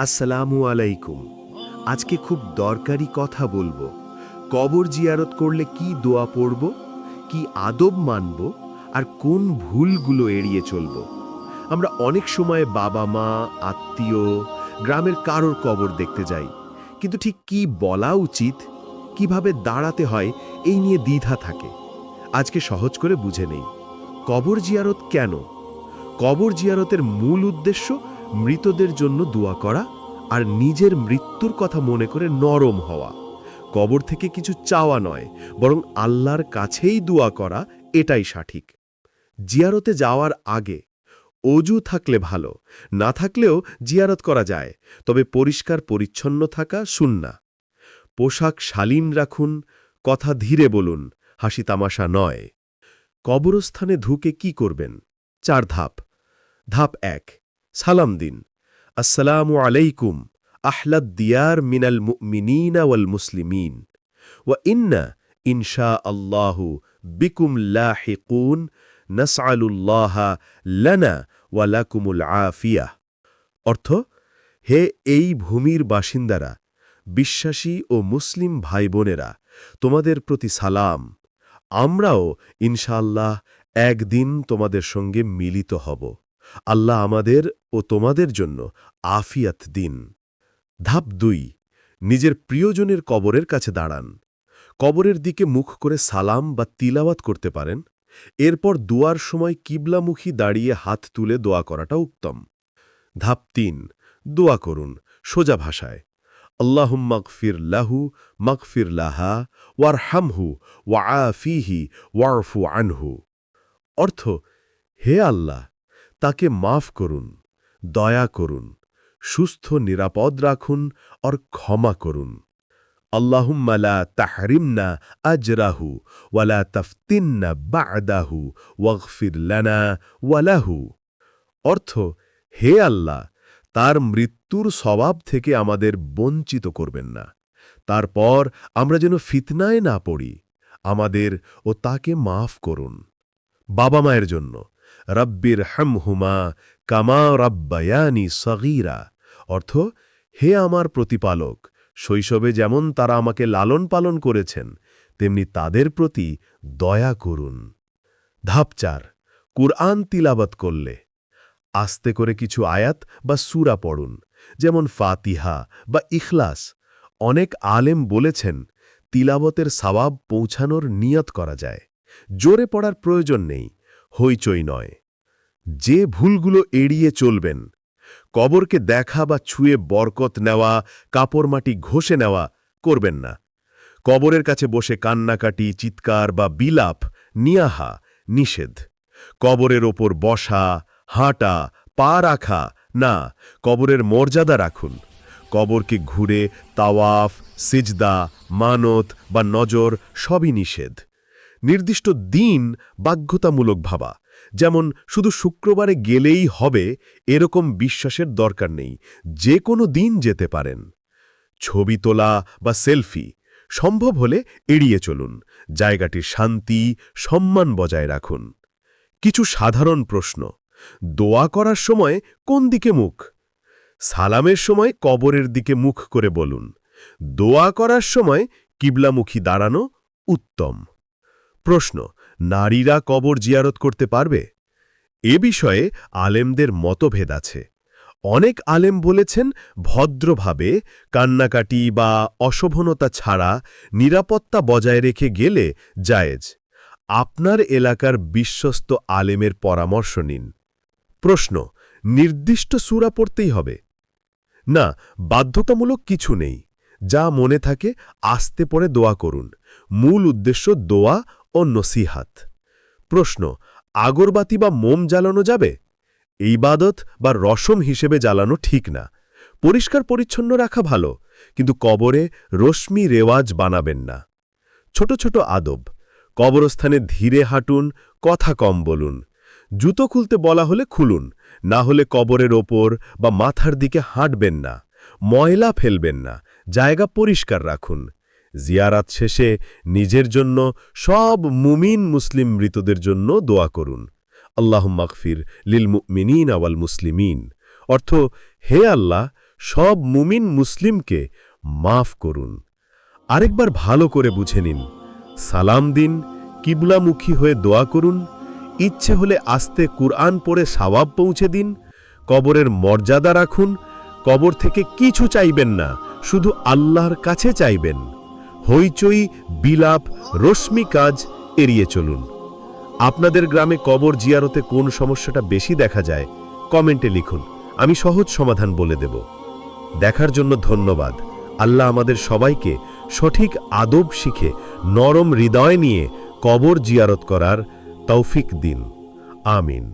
আসসালামু আলাইকুম। আজকে খুব দরকারি কথা বলব। কবর জিয়ারত করলে কি দোয়া পড়ব? কি আদব মানব? আর কোন ভুলগুলো এড়িয়ে চলব? আমরা অনেক সময় বাবা মা, আত্মীয়, গ্রামের কারোর কবর দেখতে যাই। কিন্তু ঠিক কি বলা উচিত? কীভাবে দাঁড়াতে হয়? এই নিয়ে দ্বিধা থাকে। আজকে সহজ করে বুঝে নেই। কবর জিয়ারত কেন? কবর জিয়ারতের মূল উদ্দেশ্য মৃতদের জন্য দোয়া করা আর নিজের মৃত্যুর কথা মনে করে নরম হওয়া। কবর থেকে কিছু চাওয়া নয়, বরং আল্লাহর কাছেই দোয়া করা, এটাই সঠিক। জিয়ারতে যাওয়ার আগে অজু থাকলে ভালো, না থাকলেও জিয়ারত করা যায়, তবে পরিষ্কার পরিচ্ছন্ন থাকা সুন্না পোশাক শালীন রাখুন, কথা ধীরে বলুন, হাসি তামাশা নয়। কবরস্থানে ধুকে কি করবেন? চার ধাপ। ধাপ এক। সালাম দিন। আসসালামু আলাইকুম, আহলাদ দিয়ার মিনাল মুমিনিনা ওয়াল মুসলিমিন। ওয়া ইন্না ইনশা আল্লাহু বিকুম লাহিকুন, নাসআলুল্লাহা লানা ওয়া লাকুমুল আফিয়া। অর্থ, হে এই ভূমির বাসিন্দারা, বিশ্বাসী ও মুসলিম ভাই বোনেরা তোমাদের প্রতি সালাম। আমরাও ইনশাআল্লাহ একদিন তোমাদের সঙ্গে মিলিত হব। আল্লাহ আমাদের ও তোমাদের জন্য আফিয়াত দিন। ধাপ দুই, নিজের প্রিয়জনের কবরের কাছে দাঁড়ান। কবরের দিকে মুখ করে সালাম বা তিলাওয়াত করতে পারেন। এরপর দুয়ার সময় কিবলামুখী দাঁড়িয়ে হাত তুলে দোয়া করাটা উত্তম। ধাপ তিন, দোয়া করুন সোজা ভাষায়। আল্লাহুম মকফির লাহু মকফির লাহা ওয়ার হামহু ওয়া আফিহি, ওয়ারফু আনহু। অর্থ, হে আল্লাহ তাকে মাফ করুন, দয়া করুন, সুস্থ, নিরাপদ রাখুন আর ক্ষমা করুন। আল্লাহুম্মা লা তাহরিমনা আজরাহু ওয়ালা তফতিন্না বাদাহু ওয়াগফির লানা ওয়ালাহু অর্থ, হে আল্লাহ, তার মৃত্যুর স্বভাব থেকে আমাদের বঞ্চিত করবেন না। তারপর আমরা যেন ফিতনায় না পড়ি, আমাদের ও তাকে মাফ করুন। বাবা মায়ের জন্য রব্বির হামহুমা কামা রব্বায়ানি সগীরা। অর্থ, হে আমার প্রতিপালক, শৈশবে যেমন তারা আমাকে লালন পালন করেছেন, তেমনি তাদের প্রতি দয়া করুন। ধাপ চার, কুরআন তিলাবত করলে। আস্তে করে কিছু আয়াত বা সুরা পড়ুন, যেমন ফাতিহা বা ইখলাস। অনেক আলেম বলেছেন তিলাবতের সওয়াব পৌঁছানোর নিয়ত করা যায়। জোরে পড়ার প্রয়োজন নেই। হইচই নয়। যে ভুলগুলো এড়িয়ে চলবেন, কবরকে দেখা বা ছুঁয়ে বরকত নেওয়া কাপড় মাটি ঘষে নেওয়া করবেন না। কবরের কাছে বসে কান্নাকাটি, চিৎকার বা বিলাপ নিয়াহা নিষেধ। কবরের ওপর বসা, হাঁটা, পা রাখা না, কবরের মর্যাদা রাখুন। কবরকে ঘুরে তাওয়াফ, সিজদা, মানত বা নজর সবই নিষেধ। নির্দিষ্ট দিন বাধ্যতামূলক ভাবা। যেমন, শুধু শুক্রবারে গেলেই হবে এরকম বিশ্বাসের দরকার নেই, যে কোনো দিন যেতে পারেন। ছবি তোলা বা সেলফি সম্ভব হলে এড়িয়ে চলুন, জায়গাটির শান্তি, সম্মান বজায় রাখুন। কিছু সাধারণ প্রশ্ন, দোয়া করার সময় কোন দিকে মুখ? সালামের সময় কবরের দিকে মুখ করে বলুন, দোয়া করার সময় কিবলামুখী দাঁড়ানো উত্তম। প্রশ্ন, নারীরা কবর জিয়ারত করতে পারবে? এ বিষয়ে আলেমদের মতভেদ আছে। অনেক আলেম বলেছেন, ভদ্রভাবে কান্নাকাটি বা অশোভনতা ছাড়া নিরাপত্তা বজায় রেখে গেলে জায়েজ। আপনার এলাকার বিশ্বস্ত আলেমের পরামর্শ নিন। প্রশ্ন, নির্দিষ্ট সুরা পড়তেই হবে? না, বাধ্যতামূলক কিছু নেই। যা মনে থাকে, আস্তে পড়ে দোয়া করুন। মূল উদ্দেশ্য দোয়া ও নসিহাত। প্রশ্ন, আগরবাতি বা মোম জ্বালানো যাবে? এই বাদত বা রসম হিসেবে জ্বালানো ঠিক না। পরিষ্কার পরিচ্ছন্ন রাখা ভালো, কিন্তু কবরে রশ্মি রেওয়াজ বানাবেন না। ছোট ছোট আদব, কবরস্থানে ধীরে হাঁটুন, কথা কম বলুন। জুতো খুলতে বলা হলে খুলুন, না হলে কবরের ওপর বা মাথার দিকে হাঁটবেন না। ময়লা ফেলবেন না, জায়গা পরিষ্কার রাখুন। জিয়ারাত শেষে নিজের জন্য সব মুমিন মুসলিম মৃতদের জন্য দোয়া করুন। আল্লাহ মাকফির লিল মুমিনিন আওয়াল মুসলিমিন। অর্থ, হে আল্লাহ, সব মুমিন মুসলিমকে মাফ করুন। আরেকবার ভালো করে বুঝে নিন। সালাম দিন, কিবলামুখী হয়ে দোয়া করুন। ইচ্ছে হলে আস্তে কুরআন পড়ে সাওয়াব পৌঁছে দিন। কবরের মর্যাদা রাখুন। কবর থেকে কিছু চাইবেন না, শুধু আল্লাহর কাছে চাইবেন। হইচই, বিলাপ, রশ্মি কাজ এড়িয়ে চলুন। আপনাদের গ্রামে কবর জিয়ারতে কোন সমস্যাটা বেশি দেখা যায়, কমেন্টে লিখুন। আমি সহজ সমাধান বলে দেব। দেখার জন্য ধন্যবাদ। আল্লাহ আমাদের সবাইকে সঠিক আদব শিখে নরম হৃদয় নিয়ে কবর জিয়ারত করার তৌফিক দিন। আমিন।